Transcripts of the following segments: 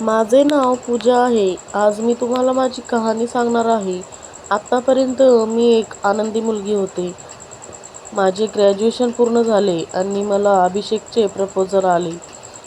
माझे नाव पूजा आहे. आज मी तुम्हाला माझी कहाणी सांगणार आहे. आत्तापर्यंत मी एक आनंदी मुलगी होते. माझे ग्रॅज्युएशन पूर्ण झाले आणि मला अभिषेकचे प्रपोजल आले.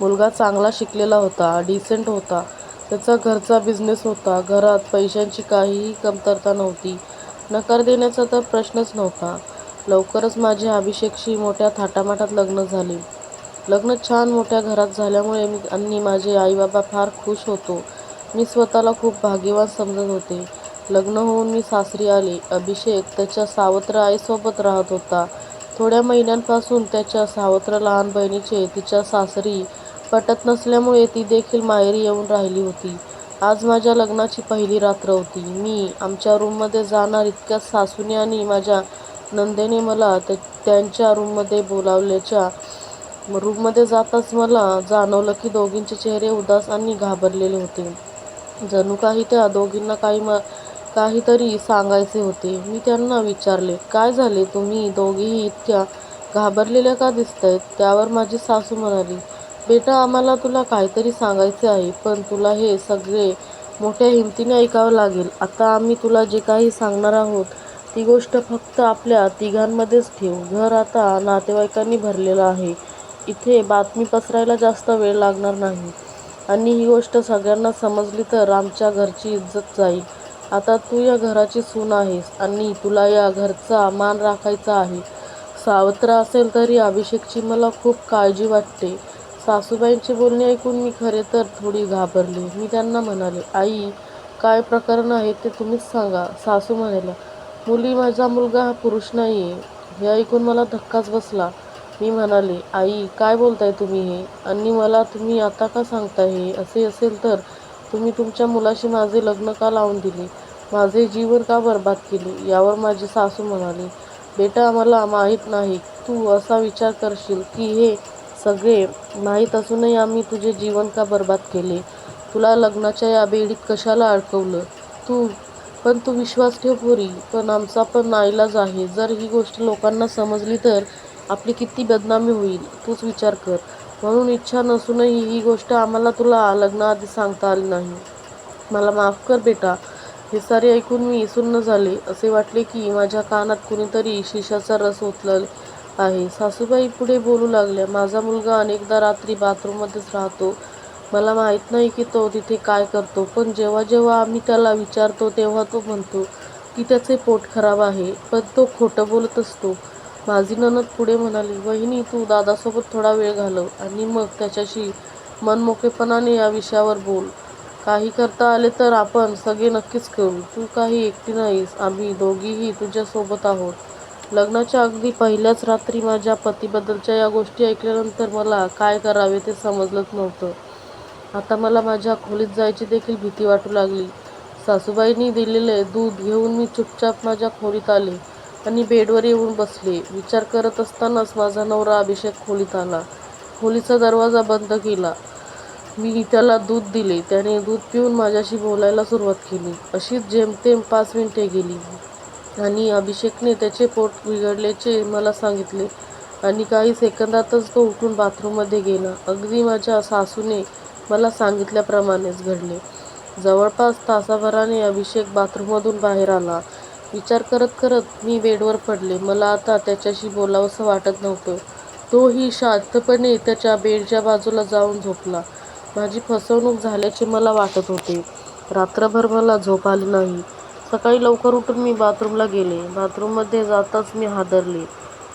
मुलगा चांगला शिकलेला होता. डिसेंट होता. त्याचा घरचा बिझनेस होता. घरात पैशांची काहीही कमतरता नव्हती. नकार देण्याचा तर प्रश्नच नव्हता. लवकरच माझे अभिषेकशी मोठ्या थाटामाटात लग्न झाले. लग्न छान मोठ्या घरात झाल्यामुळे मी आणि माझे आई-बाबा फार खुश होतो. मी स्वतःला खूप भाग्यवान समजत होते. लग्न होऊन मी सासरी आले. अभिषेक त्याच्या सावत्र आईसोबत राहत होता. थोड्या महिन्यांपासून त्याच्या सावत्र लहान बहिणीचे तिच्या सासरी पटत नसल्यामुळे ती देखील माहेरी येऊन राहिली होती. आज माझ्या लग्नाची पहिली रात्र होती. मी आमच्या रूममध्ये जाणार इतक्या सासूने आणि माझ्या नंदेने मला त्यांच्या रूममध्ये बोलावल्याच्या रूममध्ये जाताच मला जाणवलं की दोघींचे चेहरे उदास आणि घाबरलेले होते. जणू काही त्या दोघींना काहीतरी सांगायचे होते. मी त्यांना विचारले, काय झाले? तुम्ही दोघीही इतक्या घाबरलेल्या का दिसत आहेत त्यावर माझी सासू म्हणाली, बेटा आम्हाला तुला काहीतरी सांगायचे आहे. पण तुला हे सगळे मोठ्या हिमतीने ऐकावं लागेल. आता आम्ही तुला जे काही सांगणार आहोत ती गोष्ट फक्त आपल्या तिघांमध्येच ठेव. घर आता नातेवाईकांनी भरलेलं आहे. इथे बातमी पसरायला जास्त वेळ लागणार नाही आणि ही गोष्ट सगळ्यांना समजली तर आमच्या घरची इज्जत जाईल. आता तू या घराची सून आहेस आणि तुला या घरचा मान राखायचा आहे. सावत्र असेल तरी अभिषेकची मला खूप काळजी वाटते. सासूबाईंचे बोलणे ऐकून मी खरे तर थोडी घाबरली मी त्यांना म्हणाले, आई काय प्रकरण आहे ते तुम्हीच सांगा. सासू म्हणाल्या, मुली माझा मुलगा हा पुरुष नाही आहे हे ऐकून मला धक्काच बसला. मी म्हणाले, आई काय बोलताय तुम्ही हे? आणि मला तुम्ही आता का सांगताय हे? असे असेल तर तुम्ही तुमच्या मुलाशी माझे लग्न का लावून दिले? माझे जीवन का बरबाद केले? यावर माझी सासू म्हणाली, बेटा मला माहीत नाही तू असा विचार करशील की हे सगळे माहीत असूनही आम्ही तुझे जीवन का बरबाद केले? तुला लग्नाच्या या बेडीत कशाला अडकवलं? तू पण तू विश्वास ठेव पोरी. पण आमचा पण नाईलाज आहे. जर ही गोष्ट लोकांना समजली तर आपली किती बदनामी होईल तूच विचार कर. म्हणून इच्छा नसूनही ही गोष्ट आम्हाला तुला लग्नाआधी सांगता आली नाही. मला माफ कर बेटा. हे सारे ऐकून मी सुन्न झाले. असे वाटले की माझ्या कानात कुणीतरी शिशाचा रस ओतला आहे. सासूबाई पुढे बोलू लागल्या, माझा मुलगा अनेकदा रात्री बाथरूममध्येच राहतो. मला माहीत नाही की तो तिथे काय करतो. पण जेव्हा जेव्हा आम्ही त्याला विचारतो तेव्हा तो म्हणतो की त्याचे पोट खराब आहे. पण तो खोटं बोलत असतो. माझी ननद पुढे म्हणाली, वहिनी तू दादासोबत थोडा वेळ घालव आणि मग त्याच्याशी मनमोकेपणाने या विषयावर बोल. काही करता आले तर आपण सगळे नक्कीच करू. तू काही एकटी नाहीस. आम्ही दोघीही तुझ्यासोबत आहोत. लग्नाच्या अगदी पहिल्याच रात्री माझ्या पतीबद्दलच्या या गोष्टी ऐकल्यानंतर मला काय करावे ते समजलंच नव्हतं. आता मला माझ्या खोलीत जायची देखील भीती वाटू लागली. सासूबाईंनी दिलेले दूध घेऊन मी चुपचाप माझ्या खोलीत आले आणि बेडवर येऊन बसले. विचार करत असतानाच माझा नवरा अभिषेक खोलीत आला. खोलीचा दरवाजा बंद केला. मी त्याला दूध दिले. त्याने दूध पिऊन माझ्याशी बोलायला सुरुवात केली. अशीच जेमतेम पाच मिनिटे गेली आणि अभिषेकने त्याचे पोट बिघडल्याचे मला सांगितले आणि काही सेकंदातच तो उठून बाथरूममध्ये गेला. अगदी माझ्या सासूने मला सांगितल्याप्रमाणेच घडले. जवळपास तासाभराने अभिषेक बाथरूममधून बाहेर आला. विचार करत करत मी बेडवर पडले. मला आता त्याच्याशी बोलावंसं वाटत नव्हतं. तोही शांतपणे त्याच्या बेडच्या बाजूला जाऊन झोपला. माझी फसवणूक झाल्याचे मला वाटत होते. रात्रभर मला झोप आली नाही. सकाळी लवकर उठून मी बाथरूमला गेले. बाथरूममध्ये जाताच मी हादरले.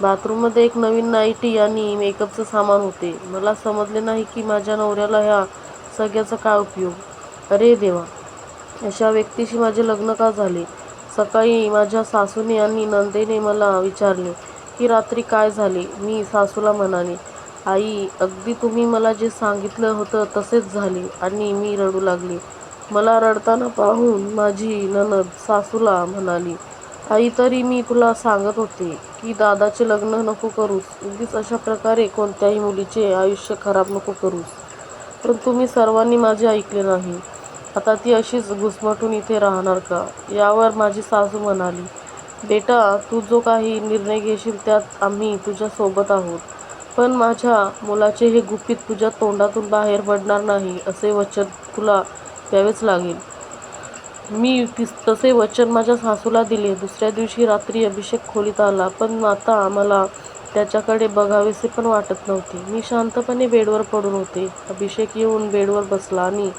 बाथरूममध्ये एक नवीन नाईटी आणि मेकअपचं सामान होते. मला समजले नाही की माझ्या नवऱ्याला ह्या सगळ्याचा काय उपयोग? अरे देवा, अशा व्यक्तीशी माझे लग्न का झाले? सकाळी माझ्या सासूने आणि नंदेने मला विचारले की रात्री काय झाले? मी सासूला म्हणाले, आई अगदी तुम्ही मला जे सांगितलं होतं तसेच झाले आणि मी रडू लागले. मला रडताना पाहून माझी ननद सासूला म्हणाली, आई तरी मी तुला सांगत होते की दादाचे लग्न नको करूस. उगीच अशा प्रकारे कोणत्याही मुलीचे आयुष्य खराब नको करूस. पण तुम्ही सर्वांनी माझे ऐकले नाही. आता ती अशीच घुसमटून इथे राहणार का? यावर माझी सासू म्हणाली, बेटा तू जो काही निर्णय घेशील त्यात आम्ही तुझ्या सोबत आहोत. पण माझ्या मुलाचे हे गुपित तुझ्या तोंडातून बाहेर पडणार नाही असे वचन तुला द्यावेच लागेल. मी तसे वचन माझ्या सासूला दिले. दुसऱ्या दिवशी रात्री अभिषेक खोलीत आला. पण आता मला त्याच्याकडे बघावेसे पण वाटत नव्हते. मी शांतपणे बेडवर पडून होते. अभिषेक येऊन बेडवर बसला आणि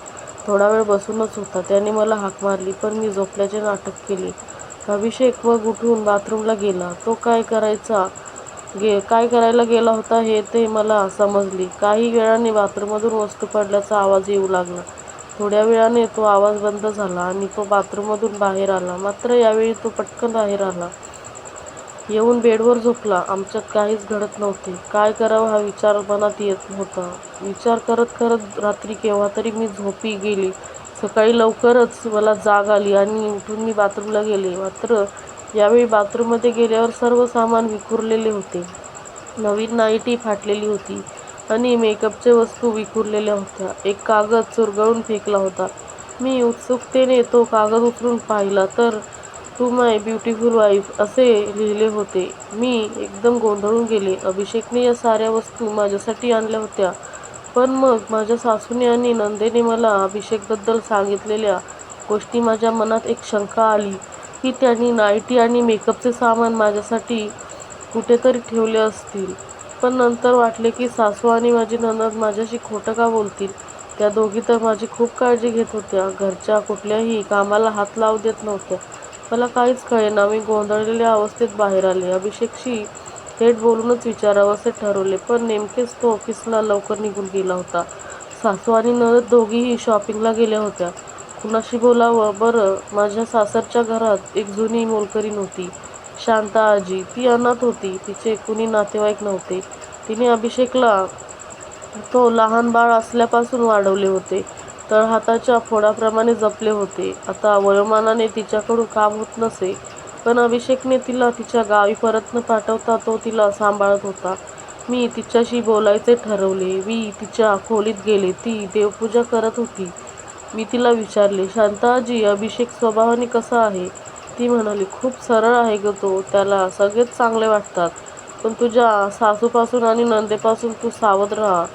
थोडा वेळ बसूनच होता. त्याने मला हाक मारली, पण मी झोपल्याचे नाटक केले. अभिषेक मग उठून बाथरूमला गेला. तो काय करायचा गे काय करायला गेला होता हे ते मला समजले. काही वेळाने बाथरूममधून वस्तू पडल्याचा आवाज येऊ लागला. थोड्या वेळाने तो आवाज बंद झाला आणि तो बाथरूममधून बाहेर आला. मात्र यावेळी तो पटकन बाहेर आला. येऊन बेडवर झोपला. आमच्यात काहीच घडत नव्हते. काय करावं हा विचार मनात येत होता. विचार करत करत रात्री केव्हातरी मी झोपी गेले. सकाळी लवकरच मला जाग आली आणि उठून मी बाथरूमला गेले. मात्र यावेळी बाथरूममध्ये गेल्यावर सर्व सामान विखुरलेले होते. नवीन नाईटी फाटलेली होती आणि मेकअपच्या वस्तू विखुरलेल्या होत्या. एक कागद चुरगळून फेकला होता. मी उत्सुकतेने तो कागद उचलून पाहिला तर टू माय ब्युटिफुल वाईफ असे लिहिले होते. मी एकदम गोंधळून गेले. अभिषेकने या साऱ्या वस्तू माझ्यासाठी आणल्या होत्या. पण मग माझ्या सासूने आणि नंदेने मला अभिषेकबद्दल सांगितलेल्या गोष्टी माझ्या मनात एक शंका आली की त्यांनी नाईटी आणि मेकअपचे सामान माझ्यासाठी कुठेतरी ठेवले असतील. पण नंतर वाटले की सासू आणि माझी नणंद माझ्याशी खोटं का बोलतील? त्या दोघी तर माझी खूप काळजी घेत होत्या. घरच्या कुठल्याही कामाला हात लावू देत नव्हत्या. मला काहीच कळेना. मी गोंधळलेल्या अवस्थेत बाहेर आले. अभिषेकशी थेट बोलूनच विचारावं असे ठरवले. पण नेमकेच तो ऑफिसला लवकर निघून गेला होता. सासू आणि नरद दोघीही शॉपिंगला गेल्या होत्या. कुणाशी बोलावं बरं? माझ्या सासरच्या घरात एक जुनी मोलकरीण होती. शांताआजी. ती अनाथ होती. तिचे कुणी नातेवाईक नव्हते. तिने अभिषेकला तो लहान बाळ असल्यापासून वाढवले होते. तळहाताच्या फोडाप्रमाणे जपले होते. आता वयोमानाने तिच्याकडून काम होत नसे. पण अभिषेकने तिला तिच्या गावी परत न पाठवता तो तिला सांभाळत होता. मी तिच्याशी बोलायचे ठरवले. मी तिच्या खोलीत गेले. ती देवपूजा करत होती. मी तिला विचारले, शांताजी अभिषेक स्वभावाने कसा आहे? ती म्हणाली, खूप सरळ आहे ग तो. त्याला सगळेच चांगले वाटतात. पण तुझ्या सासूपासून आणि नंदेपासून तू सावध राहा.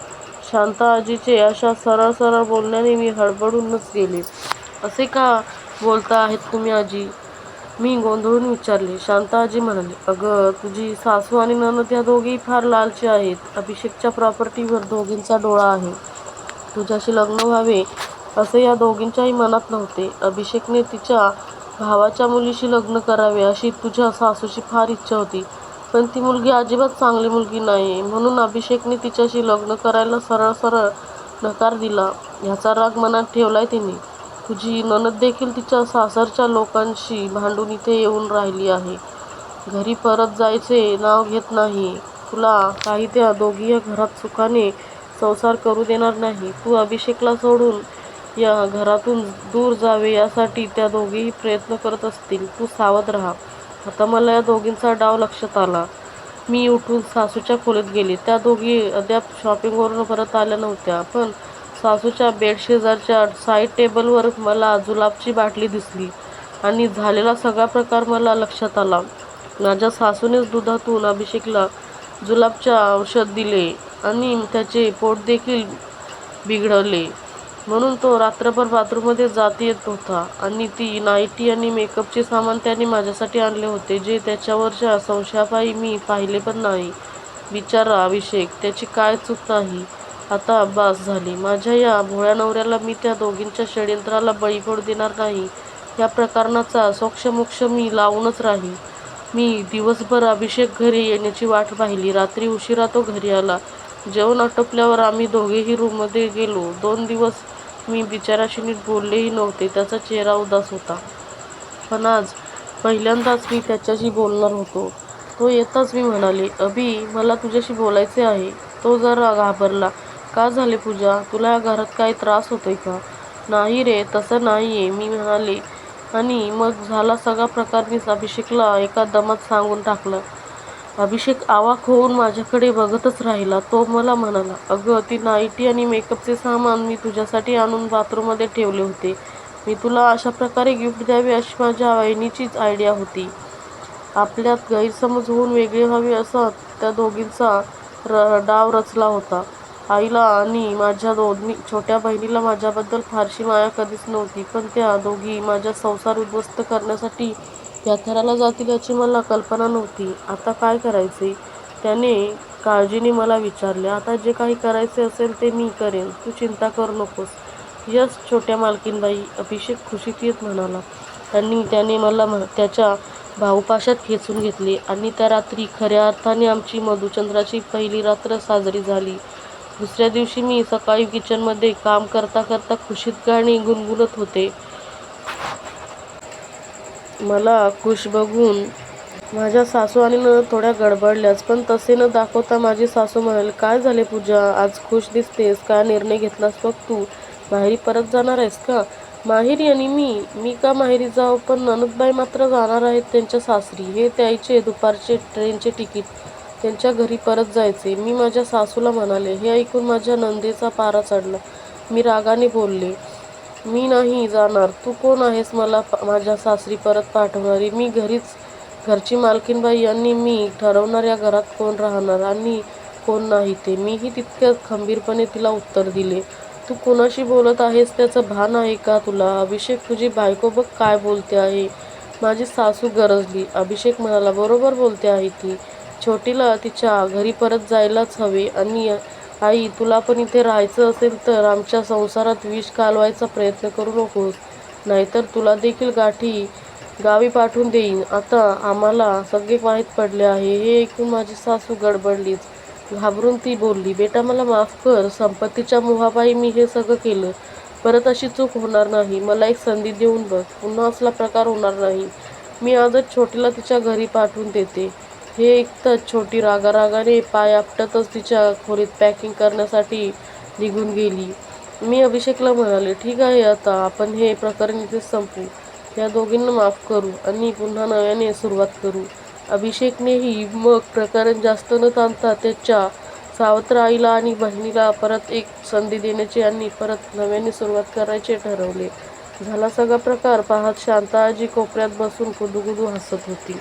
शांता आजीचे अशा सरळ सरळ बोलण्याने मी हडबडूनच गेले. असे का बोलता आहेत तुम्ही आजी? मी गोंधळून विचारले. शांता आजी म्हणाले अगं, तुझी सासू आणि ननद या दोघेही फार लालचे आहेत. अभिषेकच्या प्रॉपर्टीवर दोघींचा डोळा आहे. तुझ्याशी लग्न व्हावे असे या दोघींच्याही मनात नव्हते. अभिषेकने तिच्या भावाच्या मुलीशी लग्न करावे अशी तुझ्या सासूची फार इच्छा होती. पण ती मुलगी अजिबात चांगली मुलगी नाही म्हणून अभिषेकने तिच्याशी लग्न करायला सरळ सरळ नकार दिला. ह्याचा राग मनात ठेवलाय तिने. तुझी नणंददेखील तिच्या सासरच्या लोकांशी भांडून इथे येऊन राहिली आहे. घरी परत जायचे नाव घेत नाही. तुला काही त्या दोघी या घरात सुखाने संसार करू देणार नाही. तू अभिषेकला सोडून या घरातून दूर जावे यासाठी त्या दोघेही प्रयत्न करत असतील. तू सावध राहा. आता मला या दोघींचा डाव लक्षात आला. मी उठून सासूच्या खोलीत गेले. त्या दोघी अद्याप शॉपिंगवरून परत आल्या नव्हत्या. पण सासूच्या बेडशेजारच्या साईड टेबलवर मला जुलाबची बाटली दिसली आणि झालेला सगळा प्रकार मला लक्षात आला. माझ्या सासूनेच दुधातून अभिषेकला जुलाबचे औषध दिले आणि त्याचे पोट देखील बिघडले म्हणून तो रात्रभर बाथरूममध्ये जात येत होता. आणि ती नाईटी आणि मेकअपचे सामान त्याने माझ्यासाठी आणले होते जे त्याच्यावरच्या संशयापायी मी पाहिले पण नाही. बिचारा अभिषेक. त्याची काय चूक नाही? आता बास झाली माझ्या या भोळ्या नवऱ्याला मी त्या दोघींच्या षड्यंत्राला बळी पडू देणार नाही. या प्रकरणाचा सोक्षमोक्ष मी लावूनच राहीन. मी दिवसभर अभिषेक घरी येण्याची वाट पाहिली. रात्री उशिरा तो घरी आला. जेवण आटोपल्यावर आम्ही दोघेही रूममध्ये गेलो. दोन दिवस मी बिचाराशी नीट बोललेही नव्हते. त्याचा चेहरा उदास होता. पण आज पहिल्यांदाच मी त्याच्याशी बोलणार होतो. तो येताच मी म्हणाले, अभि, मला तुझ्याशी बोलायचे आहे. तो जरा घाबरला. का झाले पूजा? तुला या घरात काही त्रास होतोय का? नाही रे, तसं नाही आहे मी म्हणाले. आणि मग झाला सगळा प्रकार मी अभिषेकला एका दमात सांगून टाकलं अभिषेक आवाक होऊन माझ्याकडे बघतच राहिला. तो मला म्हणाला, अगं, ती नाईटी आणि मेकअपचे सामान मी तुझ्यासाठी आणून बाथरूममध्ये ठेवले होते. मी तुला अशा प्रकारे गिफ्ट द्यावी अशी माझ्या वहिनीचीच आयडिया होती. आपल्यात गैरसमज होऊन वेगळे व्हावे असा त्या दोघींचा र डाव रचला होता. आईला आणि माझ्या दोन्ही छोट्या बहिणीला माझ्याबद्दल फारशी माया कधीच नव्हती. पण त्या दोघी माझा संसार उद्ध्वस्त करण्यासाठी या थराला जातील याची मला कल्पना नव्हती. आता काय करायचे? त्याने काळजीने मला विचारले. आता जे काही करायचे असेल ते मी करेन. तू चिंता करू नकोस. यस छोट्या मालकीनबाई अभिषेक खुशीत येत म्हणाला. त्यांनी त्याने मला त्याच्या भाऊपाशात खेचून घेतले. आणि त्या रात्री खऱ्या अर्थाने आमची मधुचंद्राची पहिली रात्र साजरी झाली. दुसऱ्या दिवशी मी सकाळी किचनमध्ये काम करता करता खुशीत गाणी गुणगुणत होते. मला खुश बघून माझ्या सासू आणि न थोड्या गडबडल्याच. पण तसे न दाखवता माझी सासू म्हणाली. काय झाले पूजा? आज खुश दिसतेस. काय निर्णय घेतलास बघ तू? माहेरी परत जाणार आहेस का? माहेरी आणि मी? मी का माहेरी जाऊ? पण ननदबाई मात्र जाणार आहेत त्यांच्या सासरी. हे त्याचे दुपारचे ट्रेनचे तिकीट. त्यांच्या घरी परत जायचे. मी माझ्या सासूला म्हणाले. हे ऐकून माझ्या नंदेचा पारा चढला. मी रागाने बोलले. मी नाही जाणार. तू कोण आहेस मला माझ्या सासरी परत पाठवणारी? मी घरीच घरची मालकीणबाई यांनी मी ठरवणार या घरात कोण राहणार आणि कोण नाही ते. मीही तितक्याच खंबीरपणे तिला उत्तर दिले. तू कोणाशी बोलत आहेस त्याचं भान आहे का तुला? अभिषेक तुझी बायको बघ काय बोलते आहे. माझी सासू गरजली. अभिषेक म्हणाला. बरोबर बोलते आहे ती. छोटीला तिच्या घरी परत जायलाच हवे. आणि आई तुला पण इथे राहायचं असेल तर आमच्या संसारात विष कालवायचा प्रयत्न करू नकोस. नाहीतर तुला देखील गाठी गावी पाठवून देईन. आता आम्हाला सगळे माहीत पडले आहे. हे ऐकून माझी सासू गडबडलीच. घाबरून ती बोलली. बेटा मला माफ कर. संपत्तीच्या मोहापायी मी हे सगळं केलं. परत अशी चूक होणार नाही. मला एक संधी देऊन बघ. पुन्हा असला प्रकार होणार नाही. मी आजच छोटीला तिच्या घरी पाठवून देते. हे ऐकताच छोटी रागारागाने पाय आपटतच तिच्या खोलीत पॅकिंग करण्यासाठी निघून गेली. मी अभिषेकला म्हणाले. ठीक आहे आता आपण हे प्रकरण इथेच संपू या दोघींना माफ करू आणि पुन्हा नव्याने सुरुवात करू. अभिषेकनेही मग प्रकरण जास्त न ताणता त्याच्या सावत्र आईला आणि बहिणीला परत एक संधी देण्याचे आणि परत नव्याने सुरुवात करायचे ठरवले. झाला सगळा प्रकार पाहत शांताआजी कोपऱ्यात बसून कुदुगुदू हसत होती.